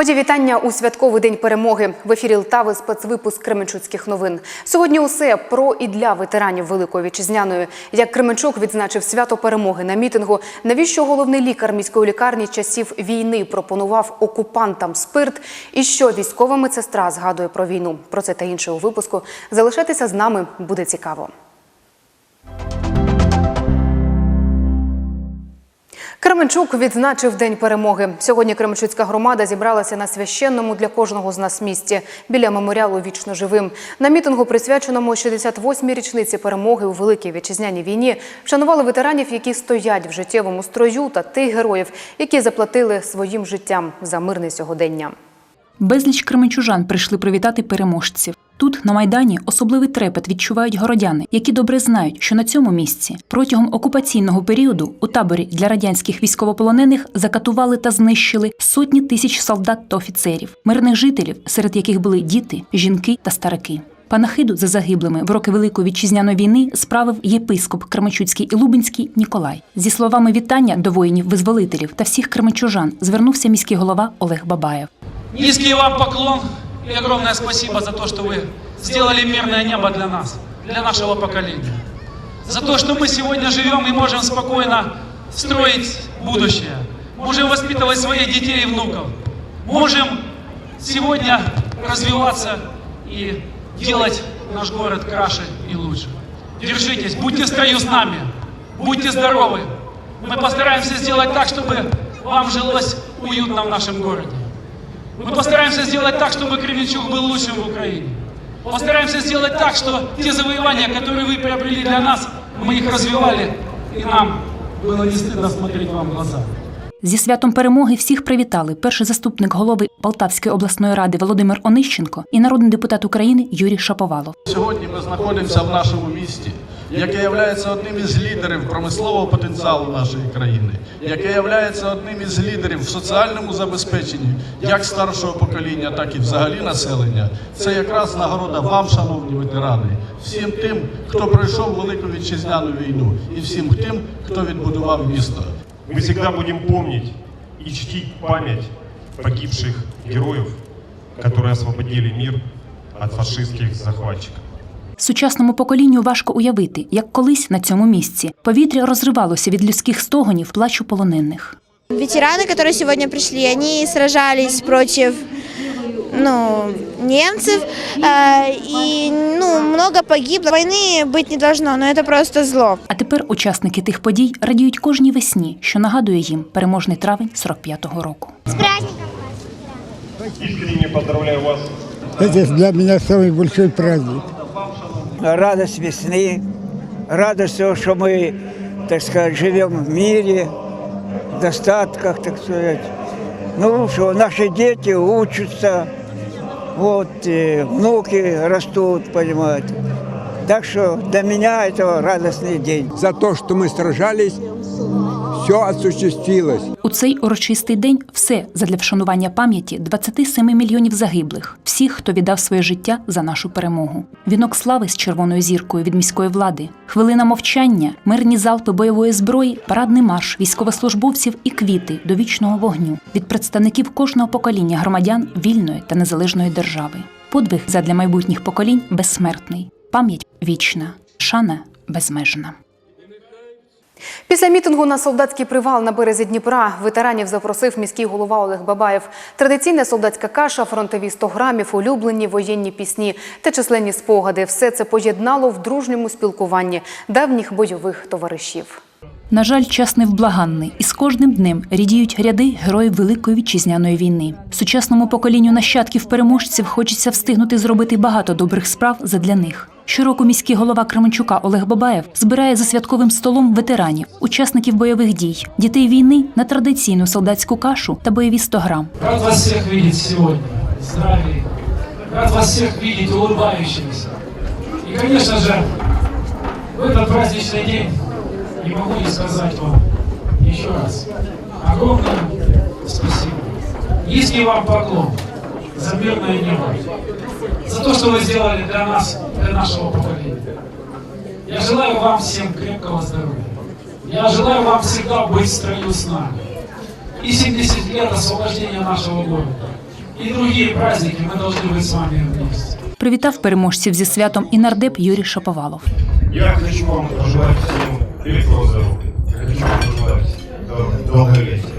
Мої вітання у святковий день перемоги. В ефірі Лтави спецвипуск Кременчуцьких новин. Сьогодні усе про і для ветеранів Великої вітчизняної. Як Кременчук відзначив свято перемоги на мітингу, навіщо головний лікар міської лікарні часів війни пропонував окупантам спирт, і що військова медсестра згадує про війну. Про це та інше у випуску. Залишайтеся з нами буде цікаво. Кременчук відзначив День перемоги. Сьогодні Кременчуцька громада зібралася на священному для кожного з нас місці біля меморіалу Вічно живим. На мітингу, присвяченому 68-й річниці перемоги у Великій вітчизняній війні, вшанували ветеранів, які стоять в життєвому строю, та тих героїв, які заплатили своїм життям за мирне сьогодення. Безліч кременчужан прийшли привітати переможців. Тут, на Майдані, особливий трепет відчувають городяни, які добре знають, що на цьому місці протягом окупаційного періоду у таборі для радянських військовополонених закатували та знищили сотні тисяч солдат та офіцерів, мирних жителів, серед яких були діти, жінки та старики. Панахиду за загиблими в роки Великої вітчизняної війни справив єпископ Кременчуцький і Лубенський Ніколай. Зі словами вітання до воїнів-визволителів та всіх кременчужан звернувся міський голова Олег Бабаєв. Низкий вам поклон и огромное спасибо за то, что вы сделали мирное небо для нас, для нашего поколения. За то, что мы сегодня живем и можем спокойно строить будущее. Можем воспитывать своих детей и внуков. Можем сегодня развиваться и делать наш город краше и лучше. Держитесь, будьте в строю с нами, будьте здоровы. Мы постараемся сделать так, чтобы вам жилось уютно в нашем городе. Мы постараемся сделать так, чтобы Кременчук был лучшим в Украине. Постараемся сделать так, что те завоевания, которые вы приобрели для нас, мы их развивали, и нам было не стыдно смотреть вам в глаза. Зі святом перемоги всіх привітали перший заступник голови Полтавської обласної ради Володимир Онищенко і народний депутат України Юрій Шаповалов. Сьогодні ми знаходимося в нашому місті, яке є одним із лідерів промислового потенціалу нашої країни, яке є одним із лідерів в соціальному забезпеченні як старшого покоління, так і взагалі населення. Це якраз нагорода вам, шановні ветерани, всім тим, хто пройшов велику вітчизняну війну, і всім тим, хто відбудував місто. Мы всегда будем помнить и чтить память погибших героев, которые освободили мир от фашистских захватчиков. Сучасному поколінню важко уявити, як колись на цьому місці повітря розривалося від людських стогонів плачу полонених. Ветераны, которые сегодня пришли, они сражались против ну, немцев, э, и ну, много погибло. Войны быть не должно, но это просто зло. А тепер учасники тих подій радіють кожній весні, що нагадує їм переможний травень 45-го року. Искренне поздравляю вас Это для меня самый большой праздник. Радость весны, радость того, что мы, так сказать, живем в мире, в достатках, так сказать. Ну, что наши дети учатся, вот, и внуки растут, понимаете. Так что для меня это радостный день. За то, что мы сражались, все осуществилось. У цей урочистий день все задля вшанування пам'яті 27 мільйонів загиблих, всіх, хто віддав своє життя за нашу перемогу. Вінок слави з червоною зіркою від міської влади, хвилина мовчання, мирні залпи бойової зброї, парадний марш військовослужбовців і квіти до вічного вогню від представників кожного покоління громадян вільної та незалежної держави. Подвиг задля майбутніх поколінь безсмертний, пам'ять вічна, шана безмежна. Після мітингу на солдатський привал на березі Дніпра ветеранів запросив міський голова Олег Бабаєв. Традиційна солдатська каша, фронтові 100 грамів, улюблені воєнні пісні та численні спогади. Все це поєднало в дружньому спілкуванні давніх бойових товаришів. На жаль, час невблаганний, і з кожним днем рідіють ряди героїв Великої вітчизняної війни. Сучасному поколінню нащадків переможців хочеться встигнути зробити багато добрих справ задля них. Щороку міський голова Кременчука Олег Бабаєв збирає за святковим столом ветеранів, учасників бойових дій, дітей війни на традиційну солдатську кашу та бойові 100 грам. Рад вас всех видеть сегодня. Здравия. Рад вас всех видеть улыбающимися. И, конечно же, в этот праздничный день не могу не сказать вам еще раз огромное спасибо. Низкий вам поклон за мирное небо, за то, что вы сделали для нас, для нашего поколения. Я желаю вам всем крепкого здоровья. Я желаю вам всегда быть в строю с нами. И 70 лет освобождения нашего города. и другие праздники мы должны быть с вами вместе. Привітав переможців зі святом і нардеп Юрій Шаповалов. Я хочу вам пожелать всем крепкого здоровья. Я хочу вам пожелать дол- долголетия.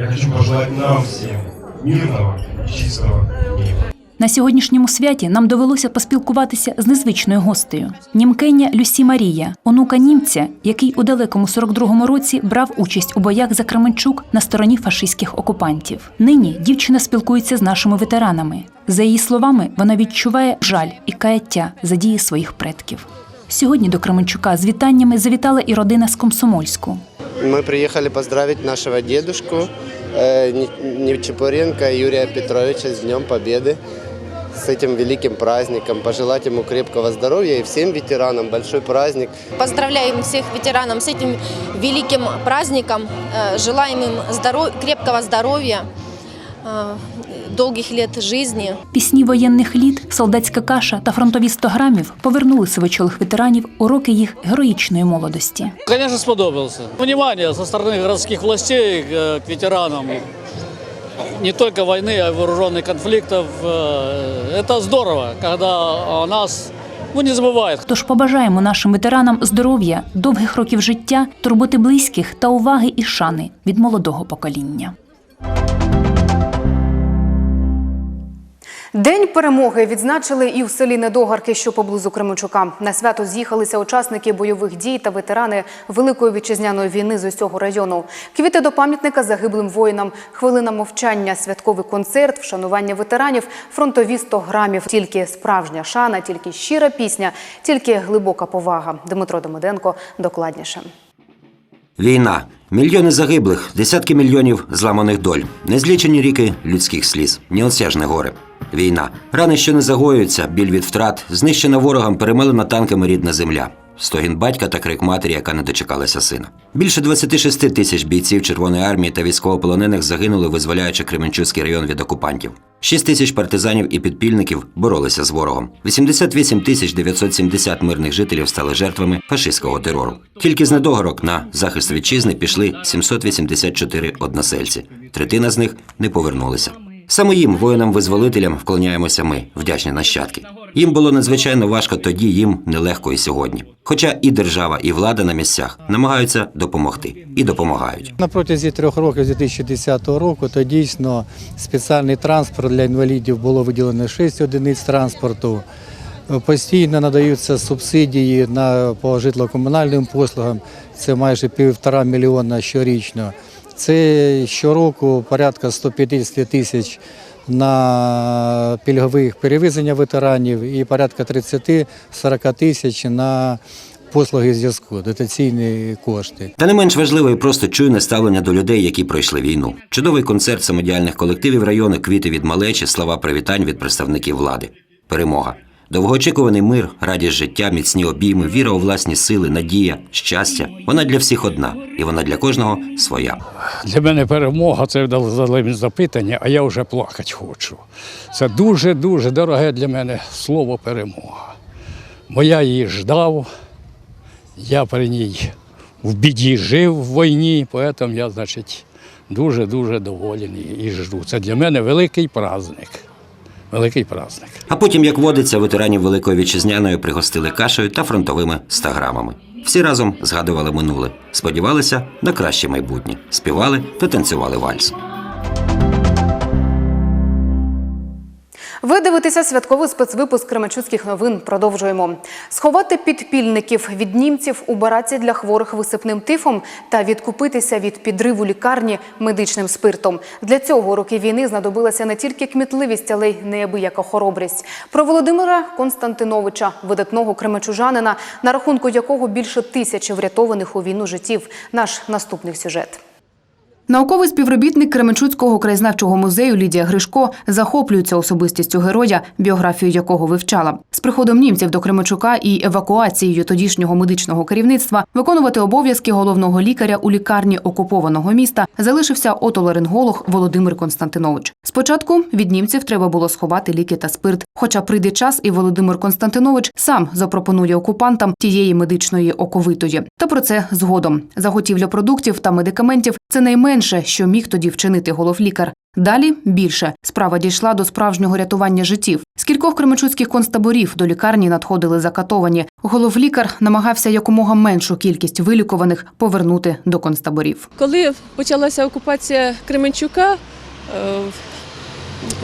Я хочу пожелать нам всем мирного и чистого неба. На сьогоднішньому святі нам довелося поспілкуватися з незвичною гостею. Німкеня Люсі Марія, онука німця, який у далекому 42-му році брав участь у боях за Кременчук на стороні фашистських окупантів. Нині дівчина спілкується з нашими ветеранами. За її словами, вона відчуває жаль і каяття за дії своїх предків. Сьогодні до Кременчука з вітаннями завітала і родина з Комсомольську. Мы приехали поздравить нашего дедушку э, Ни- Нечепуренко Юрия Петровича с Днем Победы, с этим великим праздником, пожелать ему крепкого здоровья и всем ветеранам большой праздник. Поздравляем всех ветеранов с этим великим праздником. Э, Желаем им здоров... крепкого здоровья, э, долгих лет жизни. Пісні воєнних літ, солдатська каша та фронтові 100 грамів повернули сивочолих ветеранів у роки їх героїчної молодості. Конечно, сподобался. Внимание со стороны городских властей э, к ветеранам не только войны, а и вооруженных конфликтов. Э, Это здорово, когда о нас ну, не забывают. Тож побажаємо нашим ветеранам здоров'я, довгих років життя, турботи близьких та уваги і шани від молодого покоління. День перемоги відзначили і в селі Недогарки, що поблизу Кременчука. На свято з'їхалися учасники бойових дій та ветерани Великої вітчизняної війни з усього району. Квіти до пам'ятника загиблим воїнам, хвилина мовчання, святковий концерт, вшанування ветеранів, фронтові 100 грамів. Тільки справжня шана, тільки щира пісня, тільки глибока повага. Дмитро Демиденко докладніше. Війна, мільйони загиблих, десятки мільйонів зламаних доль, незлічені ріки людських сліз, неосяжне горе. Війна, рани, що не загоюються, біль від втрат, знищена ворогом, перемелена танками рідна земля. Стогін батька та крик матері, яка не дочекалася сина. Більше 26 тисяч бійців Червоної армії та військовополонених загинули, визволяючи Кременчуцький район від окупантів. 6 тисяч партизанів і підпільників боролися з ворогом. 88 тисяч 970 мирних жителів стали жертвами фашистського терору. Тільки з недогорок на захист вітчизни пішли 784 односельці. Третина з них не повернулися. Саме їм, воїнам-визволителям, вклоняємося ми, вдячні нащадки. Їм було надзвичайно важко тоді, їм нелегко і сьогодні. Хоча і держава, і влада на місцях намагаються допомогти і допомагають. На протязі трьох років з 2010 року то дійсно спеціальний транспорт для інвалідів було виділено 6 одиниць транспорту. Постійно надаються субсидії на по житлово-комунальним послугам. Це майже півтора мільйона щорічно. Це щороку порядка 150 тисяч на пільгових перевезення ветеранів і порядка 30-40 тисяч на послуги зв'язку, дотаційні кошти. Та не менш важливо і просто чуйне ставлення до людей, які пройшли війну. Чудовий концерт самодіяльних колективів району, квіти від малечі, слова привітань від представників влади. Перемога. Довгоочікуваний мир, радість життя, міцні обійми, віра у власні сили, надія, щастя. Вона для всіх одна, і вона для кожного своя. Для мене перемога це задали запитання, а я вже плакати хочу. Це дуже-дуже дороге для мене слово перемога. Бо я її ждав, я при ній в біді жив в війні, тому я, значить, дуже-дуже доволений і жду. Це для мене великий праздник. Великий праздник. А потім, як водиться, ветеранів Великої Вітчизняної пригостили кашею та фронтовими стаграмами. Всі разом згадували минуле, сподівалися на краще майбутнє, співали та танцювали вальс. Ви дивитеся святковий спецвипуск Кременчуцьких новин. Продовжуємо. Сховати підпільників від німців у бараці для хворих висипним тифом та відкупитися від підриву лікарні медичним спиртом. Для цього роки війни знадобилася не тільки кмітливість, але й неабияка хоробрість. Про Володимира Константиновича, видатного кременчужанина, на рахунку якого більше тисячі врятованих у війну життів. Наш наступний сюжет. Науковий співробітник Кременчуцького краєзнавчого музею Лідія Гришко захоплюється особистістю героя, біографію якого вивчала. З приходом німців до Кременчука і евакуацією тодішнього медичного керівництва виконувати обов'язки головного лікаря у лікарні окупованого міста залишився отоларинголог Володимир Константинович. Спочатку від німців треба було сховати ліки та спирт. Хоча прийде час, і Володимир Константинович сам запропонує окупантам тієї медичної оковитої. Та про це згодом. Заготівля продуктів та медикаментів це найменше менше, що міг тоді вчинити головлікар. Далі більше справа дійшла до справжнього рятування життів. З кількох кременчуцьких концтаборів до лікарні надходили закатовані. Головлікар намагався якомога меншу кількість вилікуваних повернути до концтаборів. Коли почалася окупація Кременчука, е,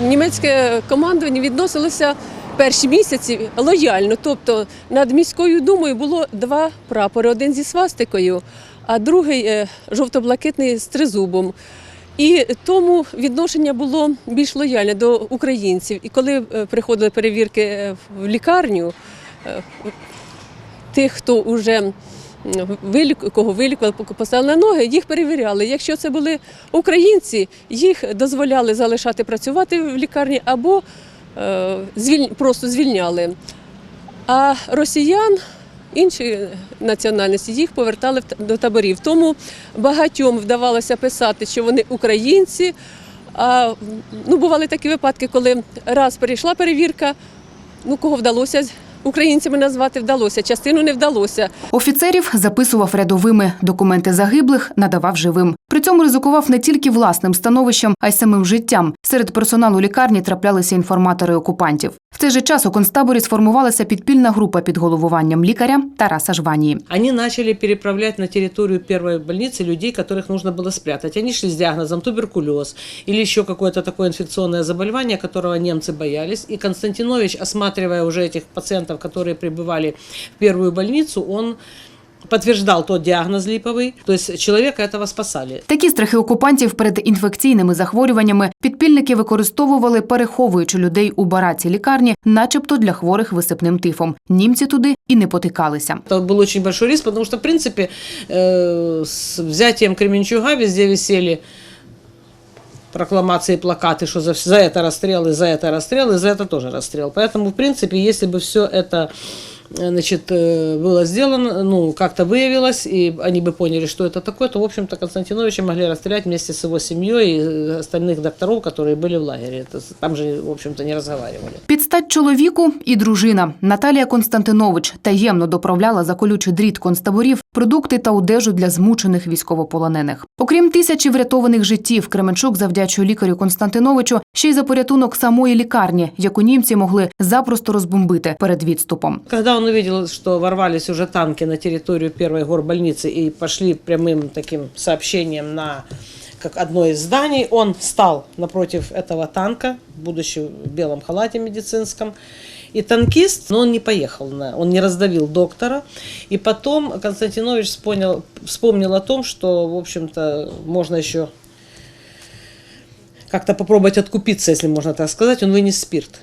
німецьке командування відносилося перші місяці лояльно. Тобто над міською думою було два прапори: один зі свастикою, а другий е, жовто-блакитний з тризубом. І тому відношення було більш лояльне до українців. І коли е, приходили перевірки е, в лікарню, тих, хто вже вилік, кого вилікували, поставили на ноги, їх перевіряли. Якщо це були українці, їх дозволяли залишати працювати в лікарні або просто звільняли. А росіян, інші національності, їх повертали до таборів. Тому багатьом вдавалося писати, що вони українці. А ну, бували такі випадки, коли раз перейшла перевірка, ну кого вдалося українцями назвати вдалося, частину не вдалося. Офіцерів записував рядовими, документи загиблих надавав живим. При цьому ризикував не тільки власним становищем, а й самим життям. Серед персоналу лікарні траплялися інформатори окупантів. В цей же час у концтаборі сформувалася підпільна група під головуванням лікаря Тараса Жванії. Они начали переправлять на территорию первой больницы людей, которых нужно было спрятать. Они шли с диагнозом туберкулез или еще какое-то такое инфекционное заболевание, которого немцы боялись. И Константинович, осматривая уже этих пациентов, которые прибывали в первую больницу, он подтверждал тот диагноз липовый. То есть человека этого спасали. Такі страхи окупантів перед інфекційними захворюваннями підпільники використовували, переховуючи людей у бараці лікарні, начебто для хворих висипним тифом. Німці туди і не потикалися. Это был очень большой риск, потому что, в принципе, э, с взятием Кременчуга везде висели прокламации, плакаты, что за, за это расстрелы, за это расстрелы, за это тоже расстрел. Поэтому, в принципе, если бы все это э, значит, э, было сделано, ну, как-то выявилось, и они бы поняли, что это такое, то, в общем-то, Константиновича могли расстрелять вместе с его семьей и э, остальных докторов, которые были в лагере. Это, там же, в общем-то, не разговаривали. Під стать чоловіку і дружина Наталія Константинович таємно доправляла за колючий дріт концтаборів продукти та одежу для змучених військовополонених. Окрім тисячі врятованих життів, Кременчук завдячує лікарю Константиновичу ще й за порятунок самої лікарні, яку німці могли запросто розбомбити перед відступом. Когда он увидел, что ворвались уже танки на территорию первой горбольницы и пошли прямым таким сообщением на как одно из зданий, он стал напротив этого танка, будучи в белом халате медицинском. И танкист, но он не поехал, на, он не раздавил доктора. И потом Константинович вспомнил, вспомнил о том, что, в общем-то, можно еще как-то попробовать откупиться, если можно так сказать. Он вынес спирт.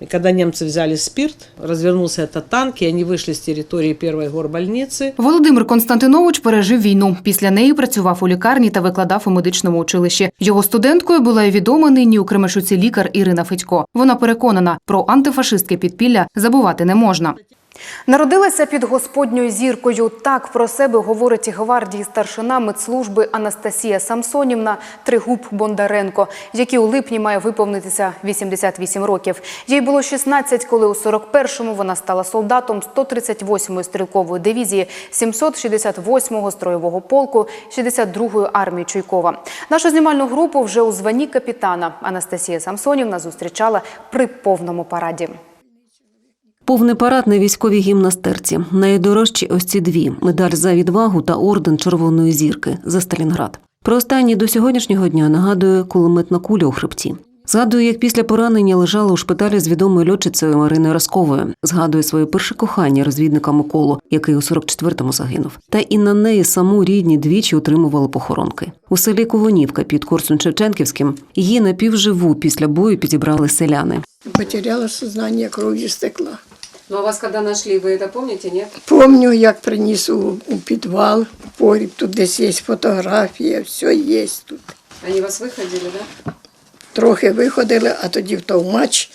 И когда немцы взяли спирт, развернулся этот танк, и они вышли с территории первой горбольницы. Володимир Константинович пережив війну. Після неї працював у лікарні та викладав у медичному училищі. Його студенткою була і відома нині у Кременчуці лікар Ірина Федько. Вона переконана, про антифашистське підпілля забувати не можна. Народилася під господньою зіркою. Так про себе говорить гвардії старшина медслужби Анастасія Самсонівна Тригуб Бондаренко, якій у липні має виповнитися 88 років. Їй було 16, коли у 41-му вона стала солдатом 138-ї стрілкової дивізії 768-го строєвого полку 62-ї армії Чуйкова. Нашу знімальну групу вже у званні капітана Анастасія Самсонівна зустрічала при повному параді. Повний парад на військовій гімнастерці. Найдорожчі ось ці дві медаль за відвагу та орден Червоної зірки за Сталінград. Про останній до сьогоднішнього дня нагадує кулеметна куля у хребті. Згадує, як після поранення лежала у шпиталі з відомою льотчицею Мариною Расковою. Згадує своє перше кохання розвідника Миколу, який у 44-му загинув. Та і на неї саму рідні двічі отримували похоронки. У селі Ковонівка під Корсун Шевченківським її напівживу після бою підібрали селяни. Потеряла сознание, кровью стекла. Ну а вас когда нашли, вы это помните, нет? Помню, як приніс у, у підвал, у погріб, тут десь є фотографія, все є тут. Они вас выходили, да? Трохи виходили, а тоді в товмач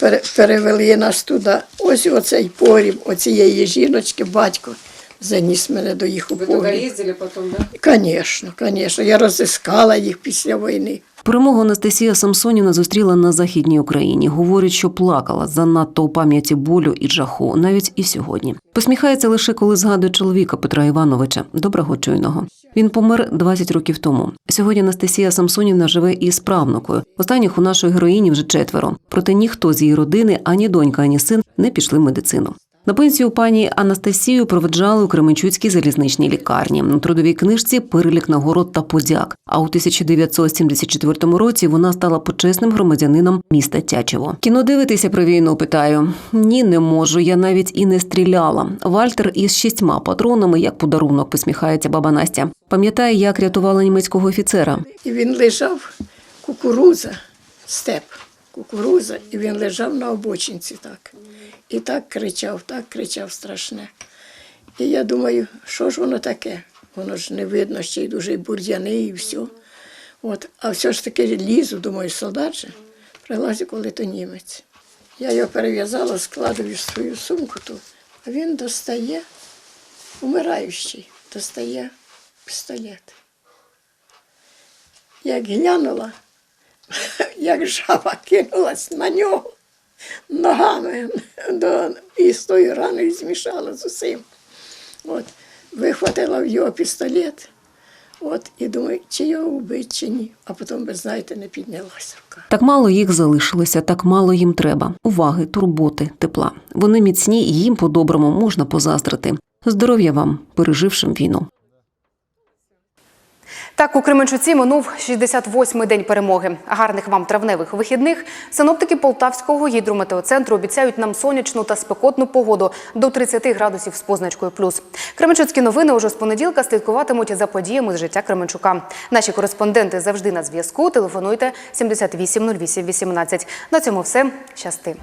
пере, перевели нас туди. Ось оцей погріб, оцієї жіночки, батько заніс мене до їх у Вы туда погріб. ездили потом, да? Звісно, звісно. Я розіскала їх після війни. Перемогу Анастасія Самсонівна зустріла на західній Україні. Говорить, що плакала занадто у пам'яті болю і жаху, навіть і сьогодні. Посміхається лише коли згадує чоловіка Петра Івановича, доброго чуйного. Він помер 20 років тому. Сьогодні Анастасія Самсонівна живе із правнукою. Останніх у нашої героїні вже четверо. Проте ніхто з її родини, ані донька, ані син не пішли в медицину. На пенсію пані Анастасію проведжали у Кременчуцькій залізничній лікарні. У трудовій книжці перелік нагород та подяк. А у 1974 році вона стала почесним громадянином міста Тячево. Кіно дивитися про війну? Питаю. Ні, не можу. Я навіть і не стріляла. Вальтер із шістьма патронами, як подарунок, посміхається баба Настя. Пам'ятає, як рятувала німецького офіцера. І він лежав, кукуруза, степ, кукуруза, і він лежав на обочинці так. І так кричав, так кричав страшне. І я думаю, що ж воно таке? Воно ж не видно, ще й дуже бур'яни і все. От. А все ж таки лізу, думаю, солдат же. Прилазю, коли то німець. Я його перев'язала, складую в свою сумку ту, а він достає, умираючий, достає пістолет. Як глянула, як жаба кинулась на нього ногами до, і з тою раною змішала з усім. От, вихватила в його пістолет, от, і думаю, чи його вбити, чи ні. А потім, ви знаєте, не піднялася рука. Так мало їх залишилося, так мало їм треба. Уваги, турботи, тепла. Вони міцні і їм по-доброму можна позаздрити. Здоров'я вам, пережившим війну. Так, у Кременчуці минув 68-й день перемоги. Гарних вам травневих вихідних. Синоптики Полтавського гідрометеоцентру обіцяють нам сонячну та спекотну погоду до 30 градусів з позначкою плюс. Кременчуцькі новини уже з понеділка слідкуватимуть за подіями з життя Кременчука. Наші кореспонденти завжди на зв'язку. Телефонуйте 78 08 18. На цьому все. Щасти.